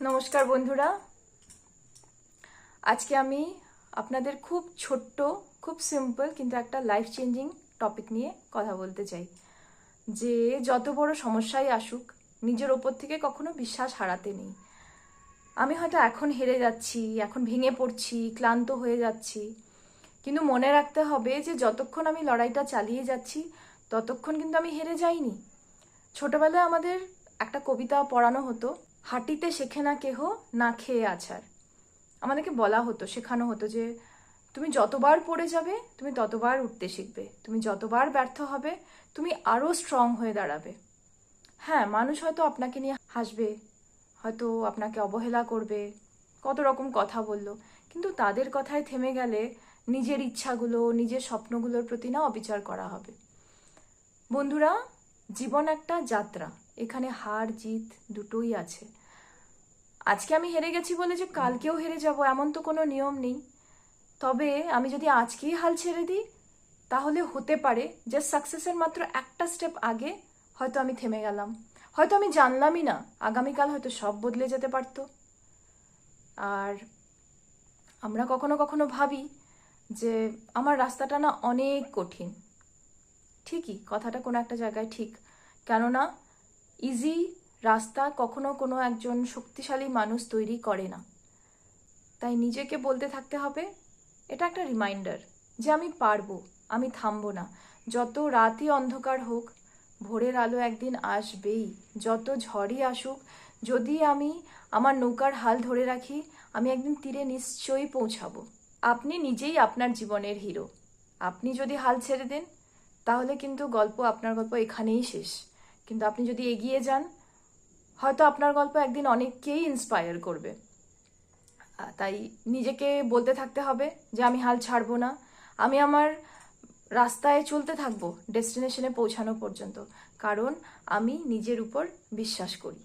নমস্কার বন্ধুরা। আজকে আমি আপনাদের খুব ছোট্ট, খুব সিম্পল কিন্তু একটা লাইফ চেঞ্জিং টপিক নিয়ে কথা বলতে চাই। যে যত বড় সমস্যাই আসুক, নিজের ওপর থেকে কখনো বিশ্বাস হারাতে নেই। আমি হয়তো এখন হেরে যাচ্ছি, এখন ভেঙে পড়ছি, ক্লান্ত হয়ে যাচ্ছি। কিন্তু মনে রাখতে হবে যে যতক্ষণ আমি লড়াইটা চালিয়ে যাচ্ছি, ততক্ষণ কিন্তু আমি হেরে যাইনি। ছোটবেলায় আমাদের একটা কবিতা পড়ানো হতো হাঁটিতে শেখে না কেহ, না খেয়ে আছার। আমাদেরকে বলা হতো, শেখানো হতো যে, তুমি যতবার পড়ে যাবে, তুমি ততবার উঠতে শিখবে। তুমি যতবার ব্যর্থ হবে, তুমি আরও স্ট্রং হয়ে দাঁড়াবে। হ্যাঁ মানুষ হয়তো আপনাকে নিয়ে হাসবে, হয়তো আপনাকে অবহেলা করবে, কত রকম কথা বলল। কিন্তু তাদের কথায় থেমে গেলে নিজের ইচ্ছাগুলো, নিজের স্বপ্নগুলোর প্রতি না অবিচার করা হবে। বন্ধুরা, জীবন একটা যাত্রা। এখানে হার, জিত দুটোই আছে। আজকে আমি হেরে গেছি বলে যে কালকেও হেরে যাব, এমন তো কোনো নিয়ম নেই। তবে আমি যদি আজকেই হাল ছেড়ে দিই, তাহলে হতে পারে যে সাকসেসের মাত্র একটা স্টেপ আগে হয়তো আমি থেমে গেলাম। হয়তো আমি জানলামই না, আগামীকাল হয়তো সব বদলে যেতে পারতো। আর আমরা কখনো কখনো ভাবি যে আমার রাস্তাটা না অনেক কঠিন। ঠিকই, কথাটা কোনো একটা জায়গায় ঠিক। কেননা ইজি রাস্তা কখনো কোনো একজন শক্তিশালী মানুষ তৈরি করে না। তাই নিজেকে বলতে থাকতে হবে, এটা একটা রিমাইন্ডার যে আমি পারব, আমি থামবো না। যত রাতই অন্ধকার হোক, ভোরের আলো একদিন আসবেই। যত ঝড়ই আসুক, যদি আমি আমার নৌকার হাল ধরে রাখি, আমি একদিন তীরে নিশ্চয়ই পৌঁছাবো। আপনি নিজেই আপনার জীবনের হিরো আপনি যদি হাল ছেড়ে দেন, তাহলে কিন্তু গল্প, আপনার গল্প এখানেই শেষ। কিন্তু আপনি যদি এগিয়ে যান, হয়তো আপনার গল্প একদিন অনেককেই ইন্সপায়ার করবে। তাই নিজেকে বলতে থাকতে হবে যে, আমি হাল ছাড়বো না। আমি আমার রাস্তায় চলতে থাকব, ডেস্টিনেশনে পৌঁছানো পর্যন্ত। কারণ আমি নিজের উপর বিশ্বাস করি।